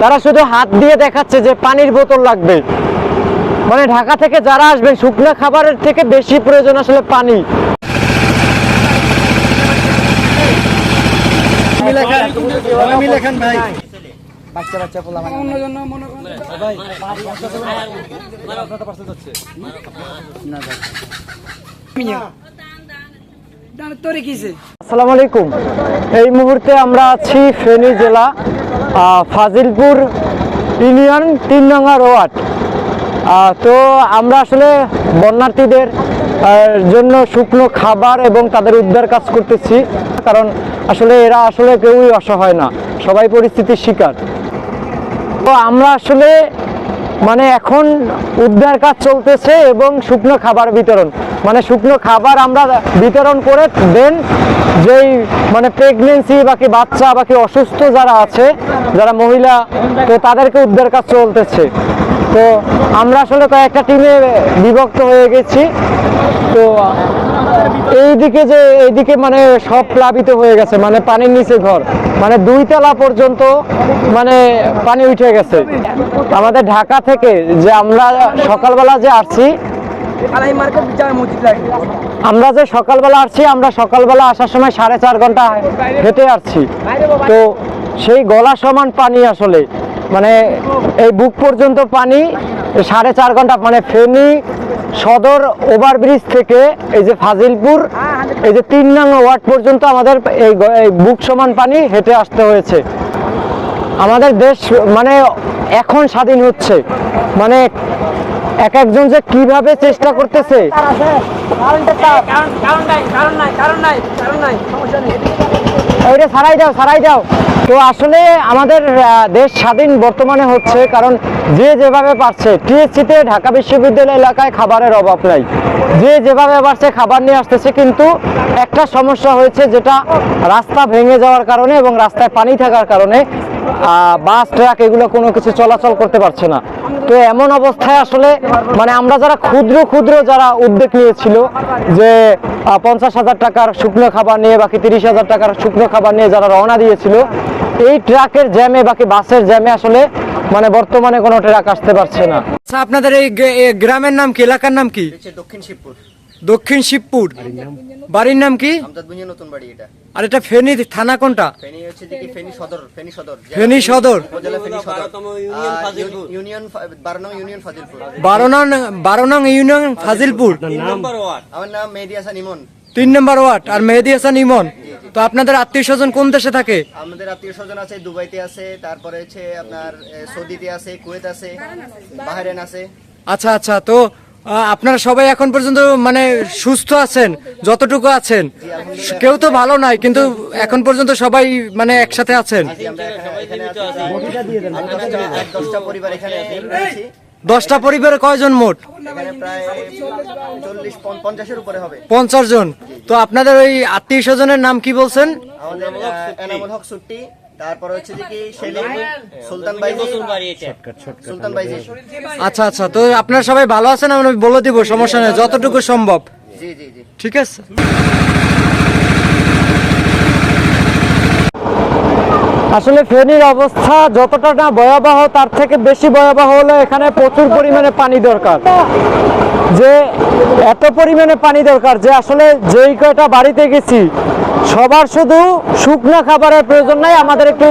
তারা শুধু হাত দিয়ে দেখাচ্ছে যে পানির বোতল লাগবে। মানে ঢাকা থেকে যারা আসবেন শুকনো খাবারের থেকে বেশি প্রয়োজন আসলে পানি। আসসালামু আলাইকুম। এই মুহূর্তে আমরা আছি ফেনী জেলা। ফাজিলপুর ইউনিয়ন তিন নঙ্গা ওয়ার্ড। তো আমরা আসলে বন্যার্থীদের জন্য শুকনো খাবার এবং তাদের উদ্ধার কাজ করতেছি, কারণ আসলে এরা আসলে কেউই অসহায় না, সবাই পরিস্থিতির শিকার। তো আমরা আসলে মানে এখন উদ্ধার কাজ চলতেছে এবং শুকনো খাবার বিতরণ। মানে শুকনো খাবার আমরা বিতরণ করে দেন যেই মানে প্রেগনেন্সি বাকি বাচ্চা বাকি অসুস্থ যারা আছে, যারা মহিলা, তো তাদেরকে উদ্ধার কাজ চলতেছে। তো আমরা আসলে কয়েকটা টিমে বিভক্ত হয়ে গেছি। তো এইদিকে যে এইদিকে মানে সব প্লাবিত হয়ে গেছে মানে পানির নিচে ঘর। মানে দুই তলা পর্যন্ত মানে পানি উঠে গেছে। আমাদের ঢাকা থেকে যে আমরা সকালবেলা যে আসছি আমরা যে সকালবেলা আসছি আমরা সকালবেলা আসার সময় সাড়ে চার ঘণ্টা হেঁটে আসছি। তো সেই গলা সমান পানি আসলে। মানে এই বুক পর্যন্ত পানি সাড়ে চার ঘণ্টা মানে ফেনী সদর ওভারব্রিজ থেকে এই যে ফাজিলপুর, এই যে তিন নং ওয়ার্ড পর্যন্ত আমাদের এই বুক সমান পানি হেঁটে আসতে হয়েছে। আমাদের দেশ মানে এখন স্বাধীন হচ্ছে। মানে এক একজন যে কীভাবে চেষ্টা করতেছে? সারাই দাও সারাই দাও। তো আসলে আমাদের দেশ স্বাধীন বর্তমানে হচ্ছে, কারণ যে যেভাবে পারছে, টিএসসিতে ঢাকা বিশ্ববিদ্যালয় এলাকায় খাবারের অভাব নাই। যে যেভাবে পারছে, খাবার নিয়ে আসতেছে, কিন্তু একটা সমস্যা হয়েছে যেটা রাস্তা ভেঙে যাওয়ার কারণে এবং রাস্তায় পানি থাকার কারণে বাস ট্রাক এগুলো কোনো কিছু চলাচল করতে পারছে না। তো এমন অবস্থায় আসলে মানে আমরা যারা ক্ষুদ্র ক্ষুদ্র যারা উদ্যোগ নিয়েছিল যে পঞ্চাশ হাজার টাকার শুকনো খাবার নিয়ে বাকি তিরিশ হাজার টাকার শুকনো খাবার নিয়ে যারা রওনা দিয়েছিল এই ট্রাকের জ্যামে বাকি বাসের জ্যামে আসলে মানে বর্তমানে কোনো ট্রাক আসতে পারছে না। আচ্ছা আপনাদের এই গ্রামের নাম কি এলাকার নাম কি? দক্ষিণ শিবপুর। দক্ষিণ শিবপুর। বাড়ির নাম কি? নতুন বাড়ি এটা। আর এটা ফেনী থানা কোনটা? ফেনী হচ্ছে যে ফেনী সদর ফেনী সদর। ফেনী সদর। উপজেলা ফেনী সদর। ইউনিয়ন ফা- বারো নং ইউনিয়ন ফাজিলপুর। ইউনিয়ন আমার নাম মেহেদি হাসান ইমন। তিন নম্বর ওয়ার্ড। আর মেহেদি হাসান ইমন। তো আপনাদের আত্মীয় স্বজন কোন দেশে থাকে? আমাদের আত্মীয় স্বজন আছে দুবাইতে আছে তারপরে হচ্ছে আপনার সৌদিতে আছে কুয়েত আছে বাহরেন আছে। আচ্ছা আচ্ছা। তো আপনারা সবাই এখন পর্যন্ত মানে সুস্থ আছেন, যতটুকু আছেন। কেউ তো ভালো নাই, কিন্তু এখন পর্যন্ত সবাই মানে একসাথে আছেন। দশটা পরিবার কয়জন মোট? পঞ্চাশ জন। তো আপনাদের ওই আত্মীয় স্বজনের নাম কি বলছেন? তারপর হচ্ছে যে কি সেলিম সুলতান বাইজি সুলতান বাইজি আচ্ছা আচ্ছা তো আপনারা সবাই ভালো আছেন আমি বলে দিব সমস্যা নেই যতটুকু সম্ভব জি জি জি ঠিক আছে আসলে ফেনীর অবস্থা যতটা না ভয়াবহ তার থেকে বেশি ভয়াবহ হলে এখানে প্রচুর পরিমাণে পানি দরকার যে এত পরিমাণে পানি দরকার, যে আসলে যেই কয়টা বাড়িতে গেছি, সবার শুধু শুকনো খাবারের প্রয়োজন নাই, আমাদের একটু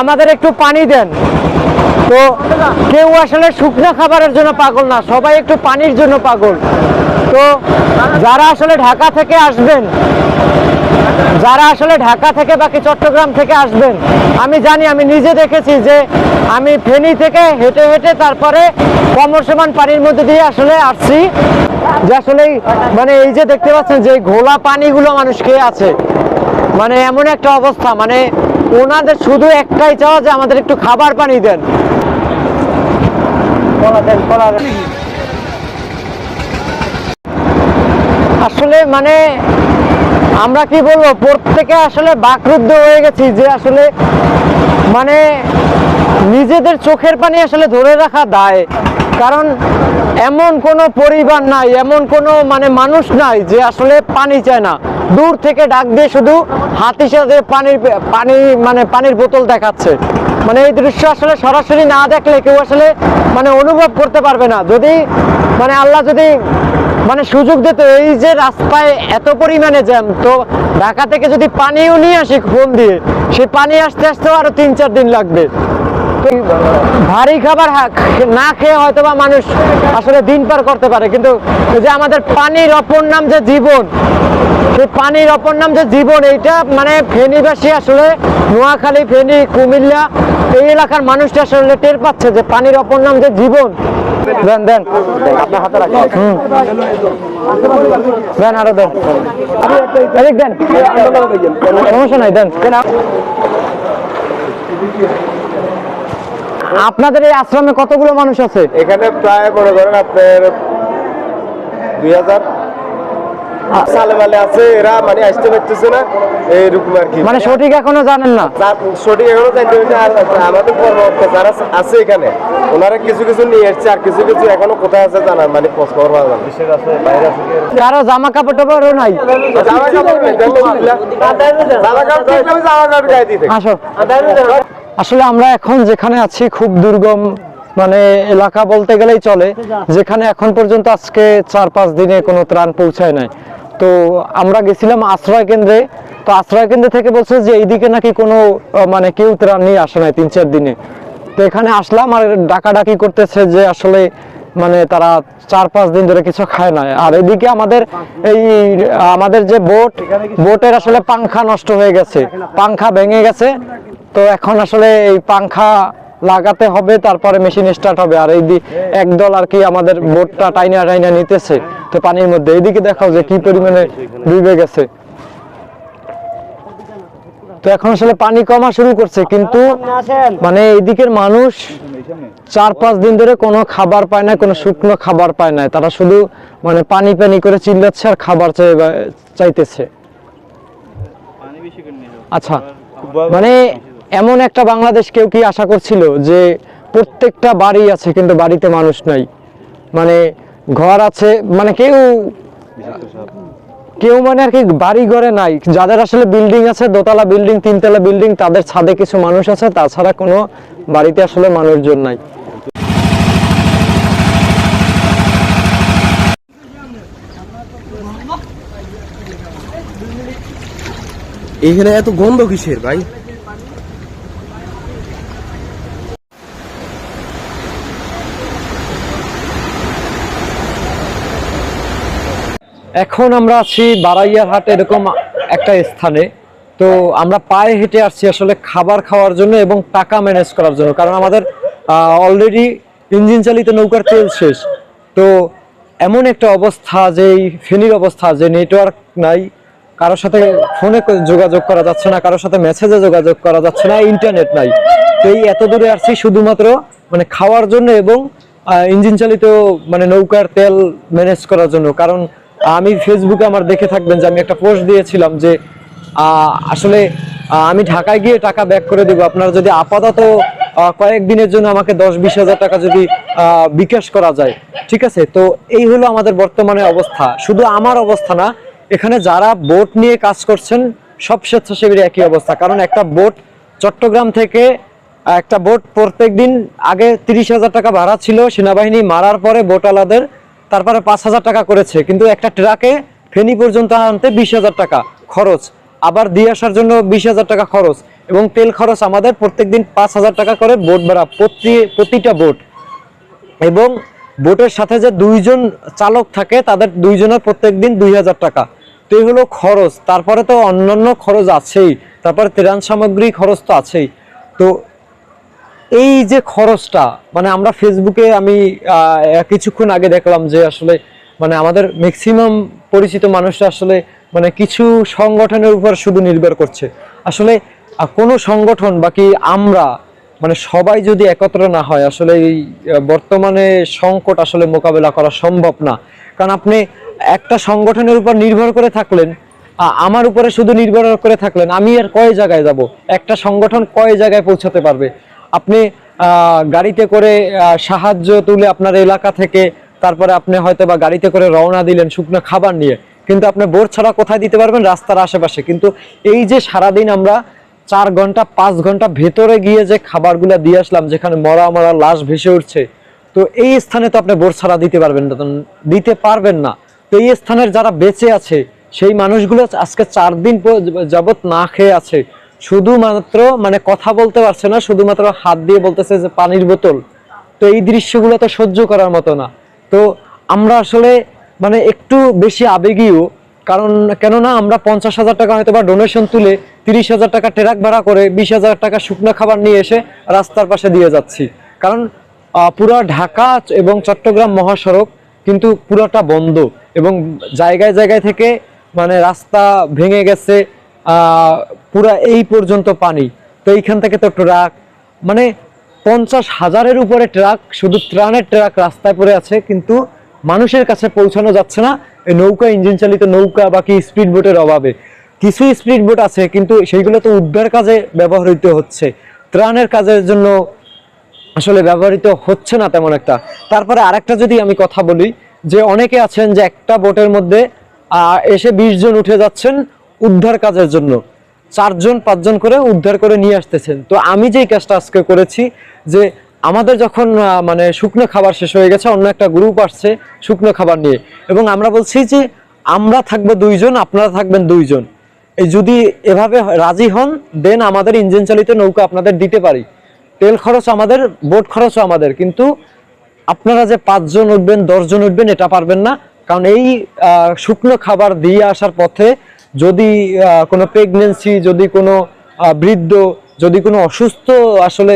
আমাদের একটু পানি দেন। তো কেউ আসলে শুকনো খাবারের জন্য পাগল না, সবাই একটু পানির জন্য পাগল। তো যারা আসলে ঢাকা থেকে আসবেন, যারা আসলে ঢাকা থেকে বাকি চট্টগ্রাম থেকে আসবেন, আমি জানি, আমি নিজে দেখেছি যে আমি ফেনী থেকে হেঁটে হেঁটে তারপরে কমরসমান পানির মধ্যে দিয়ে আসলে আসছি। যে আসলে মানে এই যে দেখতে পাচ্ছেন যে ঘোলা পানিগুলো মানুষ খেয়ে আছে। মানে এমন একটা অবস্থা মানে ওনাদের শুধু একটাই চাওয়া যে আমাদের একটু খাবার পানি দেন। আসলে মানে আমরা কি বলব, প্রত্যেকে আসলে বাকরুদ্ধ হয়ে গেছি যে আসলে মানে নিজেদের চোখের পানি আসলে ধরে রাখা দায়। কারণ এমন কোনো পরিবার নাই, এমন কোনো মানে মানুষ নাই যে আসলে পানি চায় না। দূর থেকে ডাক দিয়ে শুধু হাত সাথে পানির পানি মানে পানির বোতল দেখাচ্ছে। মানে এই দৃশ্য আসলে সরাসরি না দেখলে কেউ আসলে মানে অনুভব করতে পারবে না। যদি মানে আল্লাহ যদি মানে সুযোগ দিত, এই যে রাস্তায় এত পরিমাণে জ্যাম, তো ঢাকা থেকে যদি পানিও নিয়ে আসি ফোন দিয়ে সেই পানি আসতে আসতেও আরও তিন চার দিন লাগবে। ভারী খাবার না খেয়ে হয়তো বা মানুষ আসলে দিন পার করতে পারে, কিন্তু যে আমাদের পানির অপর নাম যে জীবন, সেই পানির অপর নাম যে জীবন, এইটা মানে ফেনীবাসী আসলে নোয়াখালী, ফেনী, কুমিল্লা, এই এলাকার মানুষটা আসলে টের পাচ্ছে যে পানির অপর নাম যে জীবন। দেন দেন। আপনার হাতে রাখেন। দেন। আরও দেন। আপনাদের এই আশ্রমে কতগুলো মানুষ আছে? এখানে প্রায় মনে করেন আপনার দুই হাজার সালে আছে এরা মানে আসতে পারতেছে না এইরকম আর কি। মানে সঠিক এখনও জানেন না? সঠিক এখনও জানতে পারছি আমাদের কর্মকর্তা যারা আছে এখানে। ওনারা কিছু কিছু নিয়ে এসছে আর কিছু কিছু এখনও কোথায় আছে জানার মানে খবর পাওয়া যাবে। কারও জামা কাপড় টাপড়ও নাই জামা কাপড় নেই, দেখো বুঝলা? জামা কাপড় জামা কাপড় গায়ে দিতে আসো। আসলে আমরা এখন যেখানে আছি খুব দুর্গম মানে এলাকা বলতে গেলেই চলে, যেখানে এখন পর্যন্ত আজকে চার পাঁচ দিনে কোনো ত্রাণ পৌঁছায় নাই। তো আমরা গেছিলাম আশ্রয় কেন্দ্রে, তো আশ্রয় কেন্দ্র থেকে বলছে যে এইদিকে নাকি কোনো মানে কেউ ত্রাণ নিয়ে আসে নাই তিন চার দিনে। তো এখানে আসলাম আর ডাকাডাকি করতেছে যে আসলে মানে তারা চার পাঁচ দিন ধরে কিছু খায় না। আর এদিকে আমাদের এই, আমাদের যে বোট, বোটের আসলে পাংখা নষ্ট হয়ে গেছে। পাংখা ভেঙে গেছে। তো এখন আসলে এই পাংখা লাগাতে হবে, তারপরে মেশিন স্টার্ট হবে। আর এই একদল আর কি আমাদের বোটটা টাইনা টাইনা নিতেছে। তো পানির মধ্যে। এইদিকে দেখাও যে কি পরিমাণে ডুবে গেছে। তো এখন আসলে পানি কমা শুরু করছে, কিন্তু মানে এইদিকের মানুষ চার পাঁচ দিন ধরে কোনো খাবার পায় না, কোনো শুকনো খাবার পায় না। তারা শুধু মানে পানি পানি করে চিল্লাচ্ছে আর খাবার চাই চাইতেছে। আচ্ছা মানে এমন একটা বাংলাদেশ কেউ কি আশা করছিল যে প্রত্যেকটা বাড়ি আছে কিন্তু বাড়িতে মানুষ নাই? মানে ঘর আছে মানে কেউ কেউ মানে আর কি বাড়ি ঘরে নাই। যাদের আসলে বিল্ডিং আছে, দোতলা বিল্ডিং তিনতলা বিল্ডিং তাদের ছাদে কিছু মানুষ আছে, তাছাড়া কোনো বাড়িতে আসলে মানুষজন নাই। এখানে এত গন্ধ কিসের ভাই? এখন আমরা আছি বারাইয়ারহাট এরকম একটা স্থানে। তো আমরা পায়ে হেঁটে আসছি আসলে খাবার খাওয়ার জন্য এবং টাকা ম্যানেজ করার জন্য। কারণ আমাদের অলরেডি ইঞ্জিন চালিত নৌকার তেল শেষ। তো এমন একটা অবস্থা যে এই ফেনীর অবস্থা, যে নেটওয়ার্ক নাই। কারোর সাথে ফোনে যোগাযোগ করা যাচ্ছে না, কারোর সাথে মেসেজে যোগাযোগ করা যাচ্ছে না ইন্টারনেট নাই। তো এই এত দূরে আসছি শুধুমাত্র মানে খাওয়ার জন্য এবং ইঞ্জিন চালিত মানে নৌকার তেল ম্যানেজ করার জন্য। কারণ আমি ফেসবুকে আমার দেখে থাকবেন যে আমি একটা পোস্ট দিয়েছিলাম যে আসলে আমি ঢাকায় গিয়ে টাকা ব্যাক করে দেবো। আপনারা যদি আপাতত কয়েকদিনের জন্য আমাকে দশ বিশ হাজার টাকা যদি বিকাশ করা যায়, ঠিক আছে? তো এই হলো আমাদের বর্তমানে অবস্থা। শুধু আমার অবস্থা না, এখানে যারা বোট নিয়ে কাজ করছেন, সব স্বেচ্ছাসেবীর একই অবস্থা। কারণ একটা বোট চট্টগ্রাম থেকে, একটা বোট প্রত্যেক দিন আগে তিরিশ হাজার টাকা ভাড়া ছিল সেনাবাহিনী মারার পরে বোটওয়ালাদের তারপরে পাঁচ হাজার টাকা করেছে, কিন্তু একটা ট্রাকে ফেনি পর্যন্ত আনতে বিশ হাজার টাকা খরচ। আবার দিয়ে আসার জন্য বিশ হাজার টাকা খরচ এবং তেল খরচ আমাদের প্রত্যেক দিন পাঁচ হাজার টাকা করে বোট ভাড়া, প্রতি, প্রতিটা বোট। এবং বোটের সাথে যে দুইজন চালক থাকে, তাদের দুইজনের প্রত্যেক দিন দুই হাজার টাকা। তো এই হলো খরচ। তারপরে তো অন্যান্য খরচ আছেই। তারপরে ত্রাণ সামগ্রী খরচ তো আছেই। তো এই যে খরচটা মানে আমরা ফেসবুকে আমি কিছুক্ষণ আগে দেখলাম যে আসলে মানে আমাদের ম্যাক্সিমাম পরিচিত মানুষরা আসলে মানে কিছু সংগঠনের উপর শুধু নির্ভর করছে। আসলে কোনো সংগঠন বাকি আমরা মানে সবাই যদি একত্র না হয়, আসলে এই বর্তমানে সংকট আসলে মোকাবেলা করা সম্ভব না। কারণ আপনি একটা সংগঠনের উপর নির্ভর করে থাকলেন আমার উপরে শুধু নির্ভর করে থাকলেন, আমি আর কয় জায়গায় যাব? একটা সংগঠন কয় জায়গায় পৌঁছাতে পারবে? আপনি গাড়িতে করে সাহায্য তুলে আপনার এলাকা থেকে, তারপরে আপনি হয়তো বা গাড়িতে করে রওনা দিলেন শুকনো খাবার নিয়ে, কিন্তু আপনি বোর ছাড়া কোথায় দিতে পারবেন রাস্তার আশেপাশে? কিন্তু এই যে সারাদিন আমরা চার ঘণ্টা, পাঁচ ঘণ্টা ভেতরে গিয়ে যে খাবারগুলো দিয়ে আসলাম, যেখানে মরা মরা লাশ ভেসে উঠছে, তো এই স্থানে তো আপনি বোর ছাড়া দিতে পারবেন না দিতে পারবেন না। তো এই স্থানের যারা বেঁচে আছে, সেই মানুষগুলো আজকে চার দিন যাবত না খেয়ে আছে শুধুমাত্র মানে কথা বলতে পারছে না, শুধুমাত্র হাত দিয়ে বলতেছে যে পানির বোতল। তো এই দৃশ্যগুলো তো সহ্য করার মতো না। তো আমরা আসলে মানে একটু বেশি আবেগীয়, কারণ কেননা আমরা পঞ্চাশ হাজার টাকা হয়তো বা ডোনেশন তুলে তিরিশ হাজার টাকা ট্রাক ভাড়া করে বিশ হাজার টাকা শুকনো খাবার নিয়ে এসে রাস্তার পাশে দিয়ে যাচ্ছি। কারণ পুরো ঢাকা এবং চট্টগ্রাম মহাসড়ক কিন্তু পুরোটা বন্ধ এবং জায়গায় জায়গায় থেকে মানে রাস্তা ভেঙে গেছে পুরা এই পর্যন্ত পানি। তো এইখান থেকে তো ট্রাক মানে পঞ্চাশ হাজারের উপরে ট্রাক, শুধু ত্রাণের ট্রাক রাস্তায় পড়ে আছে, কিন্তু মানুষের কাছে পৌঁছানো যাচ্ছে না। এই নৌকা ইঞ্জিন চালিত নৌকা বাকি স্পিড বোটের অভাবে। কিছু স্পিড বোট আছে, কিন্তু সেইগুলো তো উদ্ধার কাজে ব্যবহৃত হচ্ছে। ত্রাণের কাজের জন্য আসলে ব্যবহৃত হচ্ছে না তেমন একটা। তারপরে আরেকটা যদি আমি কথা বলি, যে অনেকে আছেন যে একটা বোটের মধ্যে এসে বিশ জন উঠে যাচ্ছেন উদ্ধার কাজের জন্য। চারজন, পাঁচজন করে উদ্ধার করে নিয়ে আসতেছেন। তো আমি যেই কাজটা আজকে করেছি, যে আমাদের যখন মানে শুকনো খাবার শেষ হয়ে গেছে, অন্য একটা গ্রুপ আসছে শুকনো খাবার নিয়ে। এবং আমরা বলছি যে আমরা থাকব দুইজন, আপনারা থাকবেন দুইজন। এই যদি এভাবে রাজি হন, দেন আমাদের ইঞ্জিন চালিত নৌকা আপনাদের দিতে পারি। তেল খরচ আমাদের, বোট খরচও আমাদের, কিন্তু আপনারা যে পাঁচজন উঠবেন, দশজন উঠবেন, এটা পারবেন না। কারণ এই শুকনো খাবার দিয়ে আসার পথে যদি কোনো প্রেগনেন্সি যদি কোনো বৃদ্ধ, যদি কোনো অসুস্থ আসলে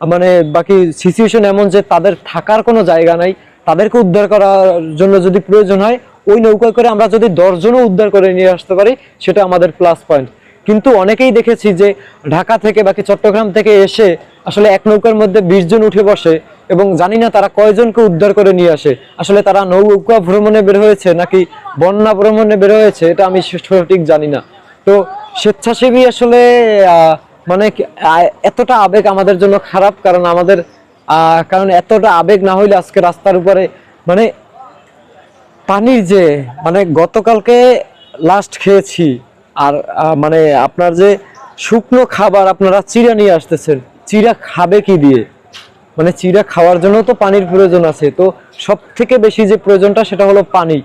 মানে বাকি সিচুয়েশন এমন যে তাদের থাকার কোনো জায়গা নাই, তাদেরকে উদ্ধার করার জন্য যদি প্রয়োজন হয়, ওই নৌকা করে আমরা যদি দশজনও উদ্ধার করে নিয়ে আসতে পারি, সেটা আমাদের প্লাস পয়েন্ট কিন্তু অনেকেই দেখেছি যে ঢাকা থেকে বাকি চট্টগ্রাম থেকে এসে আসলে এক নৌকার মধ্যে বিশ জন উঠে বসে এবং জানি না তারা কয়জনকে উদ্ধার করে নিয়ে আসে। আসলে তারা নৌকা ভ্রমণে বের হয়েছে নাকি বন্যা ভ্রমণে বের হয়েছে, এটা আমি সঠিক জানি না। তো স্বেচ্ছাসেবী আসলে মানে এতটা আবেগ আমাদের জন্য খারাপ, কারণ আমাদের কারণ এতটা আবেগ না হইলে আজকে রাস্তার উপরে মানে পানির যে মানে গতকালকে লাস্ট খেয়েছি, আর মানে আপনার যে শুকনো খাবার আপনারা চিরা নিয়ে আসতেছেন চিরা খাবে কি দিয়ে? মানে চিড়া খাওয়ার জন্য তো পানির প্রয়োজন আছে। তো সব থেকে বেশি যে প্রয়োজনটা সেটা হলো পানি।